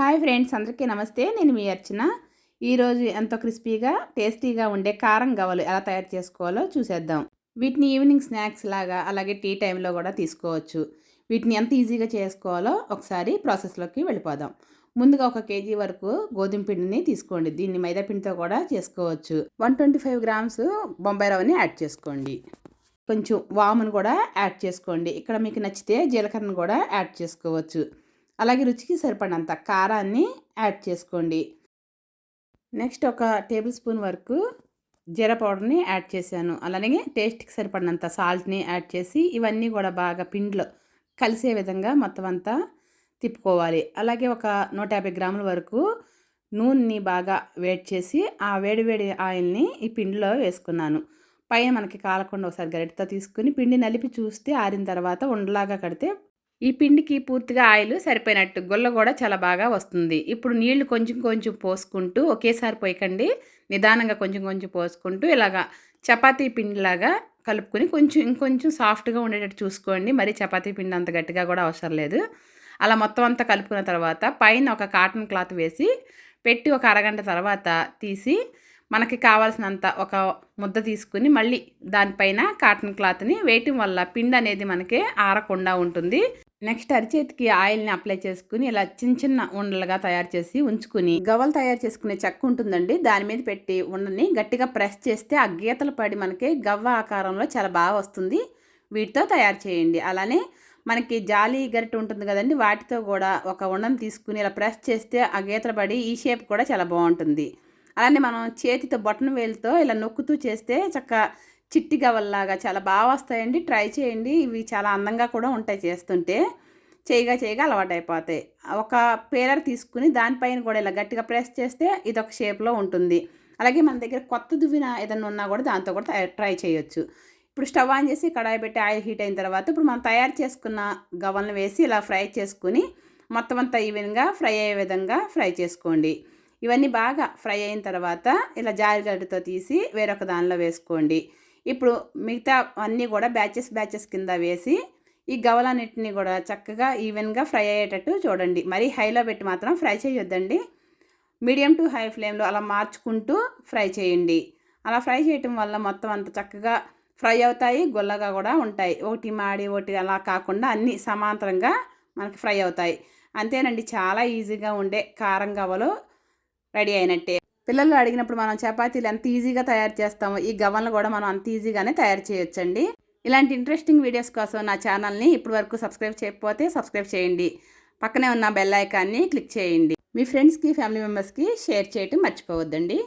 Hi friends అందరికీ నమస్తే. నేను మీ అర్చన. ఈరోజు ఎంతో క్రిస్పీగా టేస్టీగా ఉండే కారం గవ్వలు ఎలా తయారు చేసుకోవాలో చూసేద్దాం. వీటిని ఈవినింగ్ స్నాక్స్ లాగా అలాగే టీ టైంలో కూడా తీసుకోవచ్చు. వీటిని ఎంత ఈజీగా చేసుకోవాలో ఒకసారి ప్రాసెస్లోకి వెళ్ళిపోదాం. ముందుగా ఒక కేజీ వరకు గోధుమ పిండిని తీసుకోండి. దీన్ని మైదా పిండితో కూడా చేసుకోవచ్చు. One twenty five grams Bombay రవ్వని యాడ్ చేసుకోండి. కొంచెం వామును కూడా యాడ్ చేసుకోండి. ఇక్కడ మీకు నచ్చితే జీలకర్రను కూడా యాడ్ చేసుకోవచ్చు. అలాగే రుచికి సరిపడినంత కారాన్ని యాడ్ చేసుకోండి. నెక్స్ట్ ఒక టేబుల్ స్పూన్ వరకు జీర పౌడర్ని యాడ్ చేశాను. అలాగే టేస్ట్కి సరిపడినంత సాల్ట్ని యాడ్ చేసి ఇవన్నీ కూడా బాగా పిండిలో కలిసే విధంగా మొత్తం అంతా తిప్పుకోవాలి. అలాగే ఒక నూట యాభై గ్రాముల వరకు నూనెని బాగా వేడి చేసి ఆ వేడివేడి ఆయిల్ని ఈ పిండిలో వేసుకున్నాను. పైన మనకి కాలకుండా ఒకసారి గరిటతో తీసుకుని పిండి నలిపి చూస్తే ఆరిన తర్వాత ఉండలాగా కడితే ఈ పిండికి పూర్తిగా ఆయిల్ సరిపోయినట్టు గుల్ల కూడా చాలా బాగా వస్తుంది. ఇప్పుడు నీళ్ళు కొంచెం కొంచెం పోసుకుంటూ ఒకేసారి పోయకండి. నిదానంగా కొంచెం కొంచెం పోసుకుంటూ ఇలాగా చపాతీ పిండిలాగా కలుపుకొని కొంచెం ఇంకొంచెం సాఫ్ట్గా ఉండేటట్టు చూసుకోండి. మరి చపాతీ పిండి అంత గట్టిగా కూడా అవసరం లేదు. అలా మొత్తం అంతా కలుపుకున్న తర్వాత పైన ఒక కాటన్ క్లాత్ వేసి పెట్టి ఒక అరగంట తర్వాత తీసి మనకి కావాల్సినంత ఒక ముద్ద తీసుకుని మళ్ళీ దానిపైన కాటన్ క్లాత్ని వేయటం వల్ల పిండి అనేది మనకి ఆరకుండా ఉంటుంది. నెక్స్ట్ అరిచేతికి ఆయిల్ని అప్లై చేసుకుని ఇలా చిన్న చిన్న ఉండలుగా తయారు చేసి ఉంచుకుని గవ్వలు తయారు చేసుకునే చెక్క ఉంటుందండి. దాని మీద పెట్టి ఉండని గట్టిగా ప్రెస్ చేస్తే ఆ గీతలు పడి మనకి గవ్వ ఆకారంలో చాలా బాగా వస్తుంది. వీటితో తయారు చేయండి. అలానే మనకి జాలి గరిట ఉంటుంది కదండి వాటితో కూడా ఒక ఉండను తీసుకుని ఇలా ప్రెస్ చేస్తే ఆ గీతలు పడి ఈ షేప్ కూడా చాలా బాగుంటుంది. అలానే మనం చేతితో బొట్టన వేలుతో ఇలా నొక్కుతూ చేస్తే చక్క చిట్టి గవల్లాగా చాలా బాగా వస్తాయండి. ట్రై చేయండి. ఇవి చాలా అందంగా కూడా ఉంటాయి చేస్తుంటే. చేయగా చేయగా అలవాటైపోతాయి. ఒక పేలర్ తీసుకుని దానిపైన కూడా ఇలా గట్టిగా ప్రెస్ చేస్తే ఇది ఒక షేప్లో ఉంటుంది. అలాగే మన దగ్గర కొత్త దువ్విన ఏదైనా ఉన్నా కూడా దాంతో కూడా ట్రై చేయొచ్చు. ఇప్పుడు స్టవ్ ఆన్ చేసి కడాయి పెట్టి ఆయిల్ హీట్ అయిన తర్వాత ఇప్పుడు మనం తయారు చేసుకున్న గవల్ని వేసి ఇలా ఫ్రై చేసుకుని మొత్తం అంతా ఈవెన్గా ఫ్రై అయ్యే విధంగా ఫ్రై చేసుకోండి. ఇవన్నీ బాగా ఫ్రై అయిన తర్వాత ఇలా జారిగడ్డతో తీసి వేరొక దానిలో వేసుకోండి. ఇప్పుడు మిగతా అన్నీ కూడా బ్యాచెస్ బ్యాచెస్ కింద వేసి ఈ గవలన్నింటినీ కూడా చక్కగా ఈవెన్గా ఫ్రై అయ్యేటట్టు చూడండి. మరీ హైలో పెట్టి మాత్రం ఫ్రై చేయొద్దండి. మీడియం టు హై ఫ్లేమ్లో అలా మార్చుకుంటూ ఫ్రై చేయండి. అలా ఫ్రై చేయటం వల్ల మొత్తం అంత చక్కగా ఫ్రై అవుతాయి గొల్లగా కూడా ఉంటాయి. ఒకటి మాడి ఒకటి అలా కాకుండా అన్నీ సమాంతరంగా మనకి ఫ్రై అవుతాయి. అంతేనండి చాలా ఈజీగా ఉండే కారం గవ్వలు రెడీ అయినట్టే. పిల్లలు అడిగినప్పుడు మనం చపాతీలు ఎంత ఈజీగా తయారు చేస్తామో ఈ గవ్వలను కూడా మనం అంత ఈజీగానే తయారు చేయొచ్చండి. ఇలాంటి ఇంట్రెస్టింగ్ వీడియోస్ కోసం నా ఛానల్ని ఇప్పటి వరకు సబ్స్క్రైబ్ చేయకపోతే సబ్స్క్రైబ్ చేయండి. పక్కనే ఉన్న బెల్ ఐకాన్ని క్లిక్ చేయండి. మీ ఫ్రెండ్స్కి ఫ్యామిలీ మెంబర్స్కి షేర్ చేయటం మర్చిపోవద్దండి.